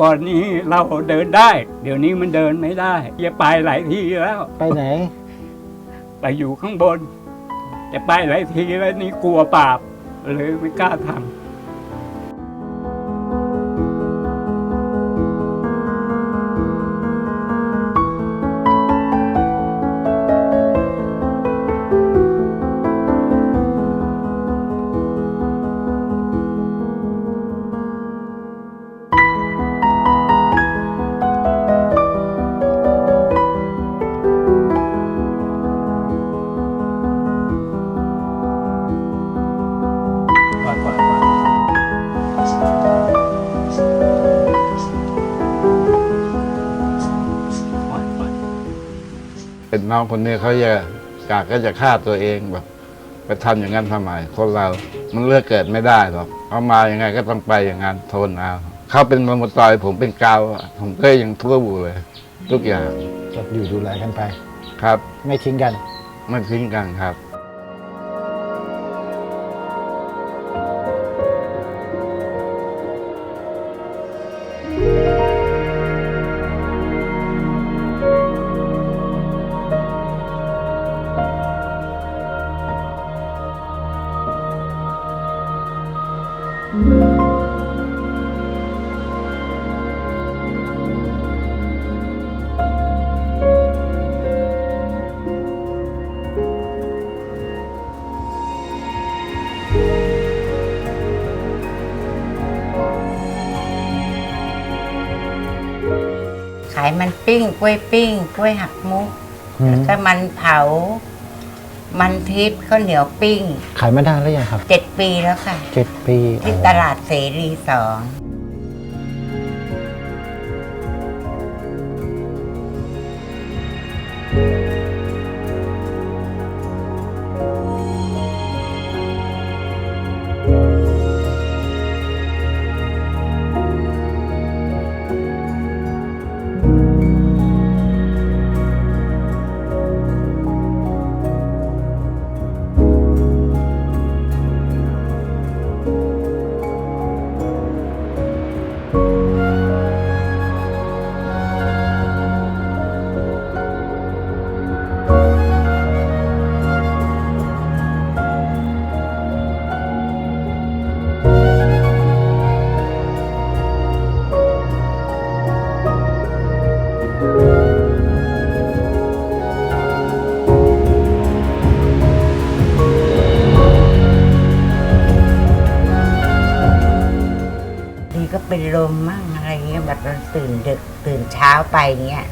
ก่อนนี้เราเดินได้ เดี๋ยวนี้มันเดินไม่ได้อย่าไปหลายทีแล้ว ไปไหน ไปอยู่ข้างบน แต่ไปหลายทีแล้วนี่กลัวบาปเลยไม่กล้าทำ นน้องคนนี้เขาจะกากก็จะฆ่าตัวเองแบบไปทำอย่างนั้นทำไมคนเรา มันเลือกเกิดไม่ได้หรอกเขามาอย่างไงก็ต้องไปอย่างนั้นทนเอาเขาเป็นมะมุตอยผมเป็นกาวอะผมก็ยังทู่เลย ทุกอย่างจะอยู่ดูแลกันไป ครับ ไม่ทิ้งกัน ไม่ทิ้งกันครับ ขายมันปิ้งกล้วยปิ้งกล้วยหักมุกอืมแล้วก็มันเผา มันทิพย์ข้าวเหนียวปิ้ง ขายมานานแล้วยังครับเจ็ดปีแล้วค่ะ เจ็ดปีที่ตลาดเสรีสอง ลมมั่งอะไรเงี้ยแบบเราตื่นดึกตื่นเช้าไปเงี้ย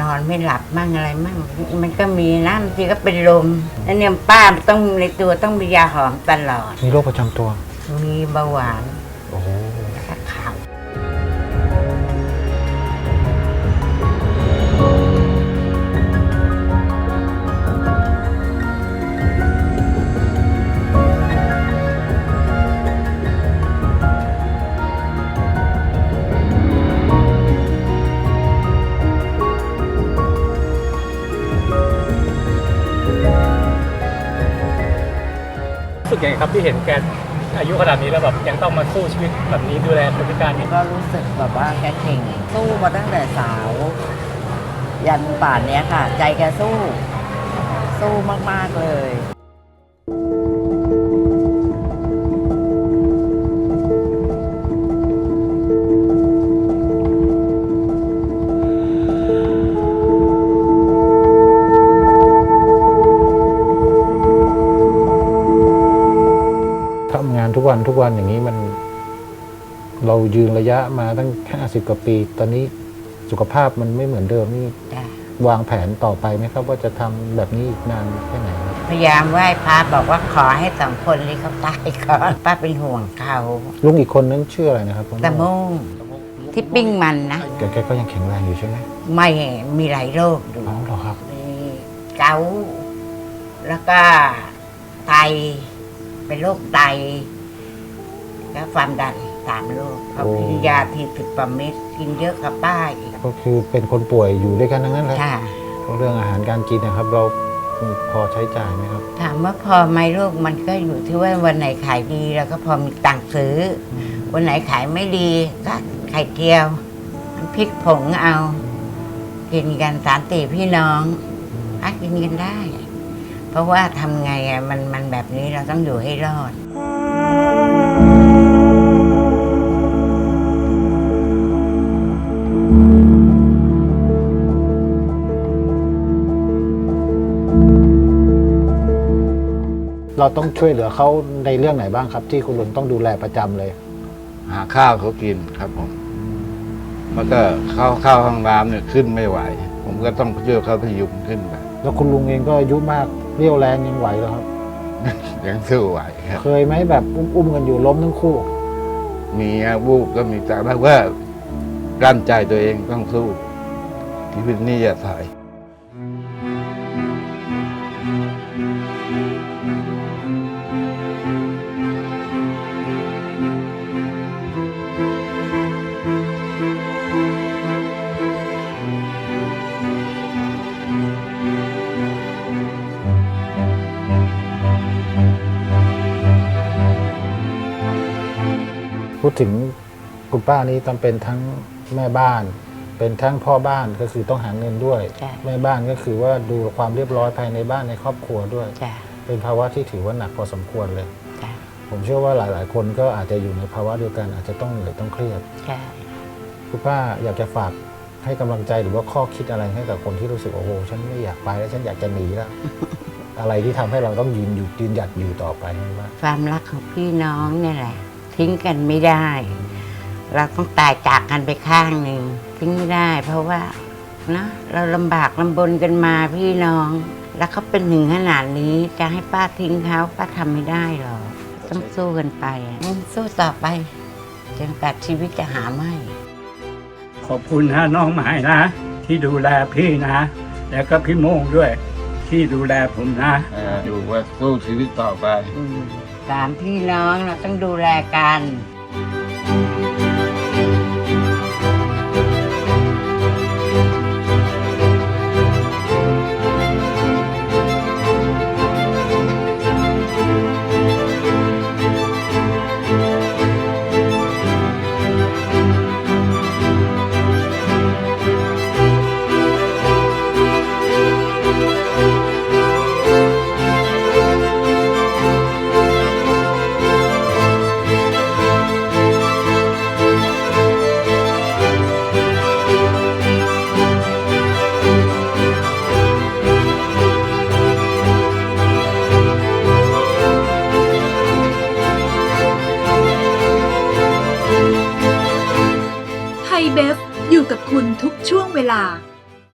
นอนไม่หลับมั่งอะไรมั่งมันก็มีนะบางทีก็เป็นลมแล้วเนี่ยป้าต้องในตัวต้องมียาหอมตลอด มีโรคประจำตัว มีเบาหวาน ไงครับที่เห็นแกอายุขนาดนี้แล้วแบบยังต้องมาสู้ชีวิตแบบนี้ดูแลคนพิการนี่ก็รู้สึกแบบว่าแกเก่งสู้มาตั้งแต่สาว ยันป่านเนี้ยค่ะ ใจแกสู้ สู้มาก ๆ เลย วันทุกวันอย่างนี้มัน เรายืนระยะมาตั้งห้าสิบกว่าปี ตอนนี้สุขภาพมันไม่เหมือนเดิมนี่จ้ะวางแผนต่อไปไหมครับ ว่าจะทำแบบนี้อีกนานแค่ไหนครับพยายามไหว้พระบอกว่าขอให้สองคนนี้เขาตายก่อนป้าเป็นห่วงเขาลุงอีกคนนั้นชื่ออะไรนะครับผมตะมุ่งที่ปิ้งมันนะแกแกก็ยังแข็งแรงอยู่ใช่ไหมไม่มีหลายโรคอยู่อ๋อเหรอครับมีเกาต์แล้วก็ไตเป็นโรคไต แล้วความดันสามโรคเขาโอ้กินยาทีสิบประเม็ดกินเยอะกับป้าอีกก็คือเป็นคนป่วยอยู่ด้วยกันทั้งนั้นแหละค่ะ เรื่องอาหารการกินนะครับ เราพอใช้จ่ายไหมครับ ถามว่าพอไหมลูกมันก็อยู่ที่ว่าวันไหนขายดีเราก็พอมีตังค์ซื้อ วันไหนขายไม่ดีก็ไข่เจียวน้ำพริกผงเอา กินกันสามตีพี่น้องพักกินกันได้ เพราะว่าทำไงอะมันมันแบบนี้เราต้องอยู่ให้รอด เราต้องช่วยเหลือเขาในเรื่องไหนบ้างครับ ที่คุณลุงต้องดูแลประจำเลย หาข้าวเขากินครับผมแล้วก็เข้าเข้าห้องน้ำเนี่ยขึ้นไม่ไหว ผมก็ต้องช่วยเขาพยุงขึ้นไป แล้วคุณลุงเองก็อายุมากเรี่ยวแรงยังไหวเหรอครับ ยังสู้ไหวครับ เคยไหมแบบอุ้มๆกันอยู่ล้มทั้งคู่ มีครับวูบก็มีแต่ว่ากั้นใจตัวเองต้องสู้ชีวิตนี้อย่าถอย พูดถึงคุณป้านี้ต้องเป็นทั้งแม่บ้าน เป็นทั้งพ่อบ้านก็คือต้องหาเงินด้วยใช่แม่บ้านก็คือว่าดูความเรียบร้อยภายในบ้านในครอบครัวด้วย จ้ะเป็นภาวะที่ถือว่าหนักพอสมควรเลย จ้ะผมเชื่อว่าหลาย ๆ คนก็อาจจะอยู่ในภาวะเดียวกัน อาจจะต้องเหนื่อยต้องเครียดใช่คุณป้าอยากจะฝากให้กำลังใจหรือว่าข้อคิดอะไรให้กับคนที่รู้สึกโอ้โหฉันไม่อยากไปแล้วฉันอยากจะหนีแล้ว อะไรที่ทำให้เราต้องยืนอยู่ยืนหยัดอยู่ต่อไปคุณป้าความรักของพี่น้องเนี่ยแหละ ทิ้งกันไม่ได้ เราต้องตายจากกันไปข้างหนึ่งทิ้งไม่ได้ เพราะว่านะเราลำบากลำบนกันมาพี่น้อง แล้วเขาเป็นถึงขนาดนี้จะให้ป้าทิ้งเขาป้าทำไม่ได้หรอกต้องสู้กันไปอะอืมสู้ต่อไปจนกว่าชีวิตจะหาไม่ ขอบคุณนะน้องหมายนะ ที่ดูแลพี่นะ แล้วก็พี่โมงด้วย ที่ดูแลผมนะเอ่ออยู่ว่าสู้ชีวิตต่อไปอืม สามพี่น้องเราต้องดูแลกัน ไ